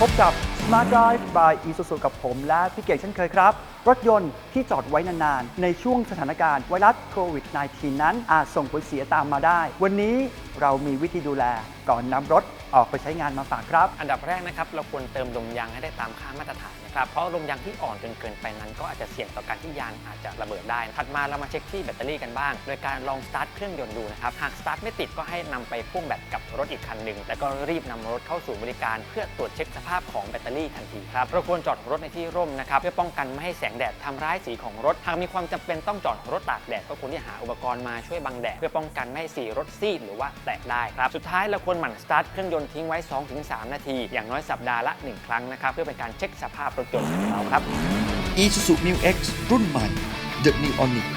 พบกับ Smart Drive by Isuzu กับผมและพี่เก่งเช่นเคยครับ รถยนต์ที่จอดไว้นานๆ ในช่วงสถานการณ์ไวรัสโควิด -19 นั้นอาจส่งผลเสียตามมาได้ วันนี้เรามีวิธีดูแลก่อนนำรถออกไปใช้งานมาฝากครับ อันดับแรกนะครับเราควรเติมลมยางให้ได้ตามค่ามาตรฐานนะครับเพราะลมยางที่อ่อนจนเกินไปนั้น ก็อาจจะเสี่ยงต่อการที่ยางอาจจะระเบิดได้ ถัดมาเรามาเช็คที่แบตเตอรี่กันบ้าง โดยการลองสตาร์ทเครื่องยนต์ดูนะครับหากสตาร์ทไม่ติดก็ให้นำไปพ่วงแบตกับรถอีกคันหนึ่งแล้วก็รีบนำรถเข้าสู่บริการ เพื่อตรวจเช็คสภาพของแบตเตอรี่ทันทีครับเราควรจอดรถในที่ร่มนะครับเพื่อป้องกันไม่ให้แสงแดดทำร้ายสีของรถ หากมีความจำเป็นต้องจอดรถตากแดดก็ควรที่หาอุปกรณ์มาช่วยบังแดดเพื่อป้องกันไม่ให้สีรถซีดหรือว่าแตกได้ครับ สุดท้ายเราควรหมั่นสตาร์ทเครื่องยนต์ทิ้งไว้ 2-3 นาที อย่างน้อยสัปดาห์ละ 1 ครั้งนะครับเพื่อเป็นการเช็คสภาพรถยนต์ของเราครับ Isuzu New X รุ่นใหม่ The New Onyx